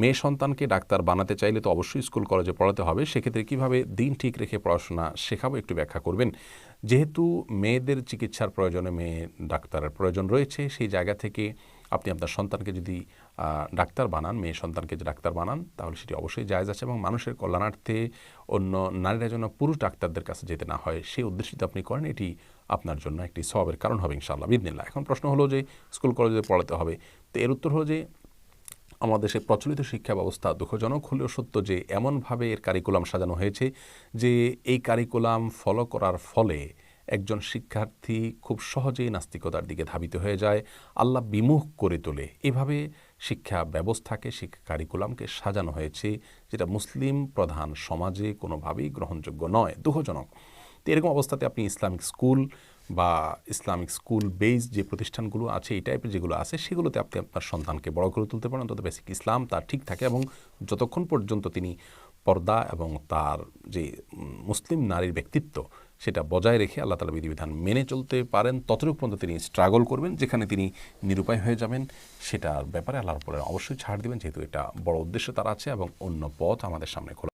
মেয়ে সন্তানকে ডাক্তার বানাতে চাইলে তো অবশ্যই স্কুল, কলেজে পড়াতে হবে। সেক্ষেত্রে কীভাবে দিন ঠিক রেখে পড়াশোনা শেখাবো একটু ব্যাখ্যা করবেন। যেহেতু মেয়েদের চিকিৎসার প্রয়োজনে মেয়ে ডাক্তারের প্রয়োজন রয়েছে, সেই জায়গা থেকে আপনি আপনার সন্তানকে যদি ডাক্তার বানান, মেয়ে সন্তানকে যে ডাক্তার বানান, তাহলে সেটি অবশ্যই জায়জ আছে এবং মানুষের কল্যাণার্থে অন্য নারীরা যেন পুরুষ ডাক্তারদের কাছে যেতে না হয়, সেই উদ্দেশ্যে আপনি করেন, এটি আপনার জন্য একটি সবের কারণ হবে ইনশাআল্লাহ। বিদিনিল্লাহ এখন প্রশ্ন হলো যে, স্কুল, কলেজে পড়াতে হবে। তো এর উত্তর হলো যে আমাদের দেশে প্রচলিত শিক্ষা ব্যবস্থা দুঃখজনক হলেও সত্য যে এমনভাবে এর কারিকুলাম সাজানো হয়েছে যে এই কারিকুলাম ফলো করার ফলে একজন শিক্ষার্থী খুব সহজেই নাস্তিকতার দিকে ধাবিত হয়ে যায়। আল্লাহ বিমুখ করে তোলে। এভাবে শিক্ষা ব্যবস্থাকে, শিক্ষা কারিকুলামকে সাজানো হয়েছে যেটা মুসলিম প্রধান সমাজে কোনোভাবেই গ্রহণযোগ্য নয়, দুঃখজনক। তো এরকম অবস্থাতে আপনি ইসলামিক স্কুল বা ইসলামিক স্কুল বেস যে প্রতিষ্ঠানগুলো আছে, এই টাইপের যেগুলো আছে, সেগুলোতে আপনি আপনার সন্তানকে বড় করে তুলতে পারেন। অন্তত বেসিক ইসলাম তার ঠিক থাকে এবং যতক্ষণ পর্যন্ত তিনি পর্দা এবং তার যে মুসলিম নারীর ব্যক্তিত্ব সেটা বজায় রেখে আল্লাহ তালা বিধিবিধান মেনে চলতে পারেন, ততটুকু পর্যন্ত তিনি স্ট্রাগল করবেন, যেখানে তিনি নিরুপায় হয়ে যাবেন। সেটার ব্যাপারে আল্লাহর পরে অবশ্যই ছাড় দিবেন, যেহেতু এটা বড় উদ্দেশ্য তার আছে এবং অন্য পথ আমাদের সামনে খোলা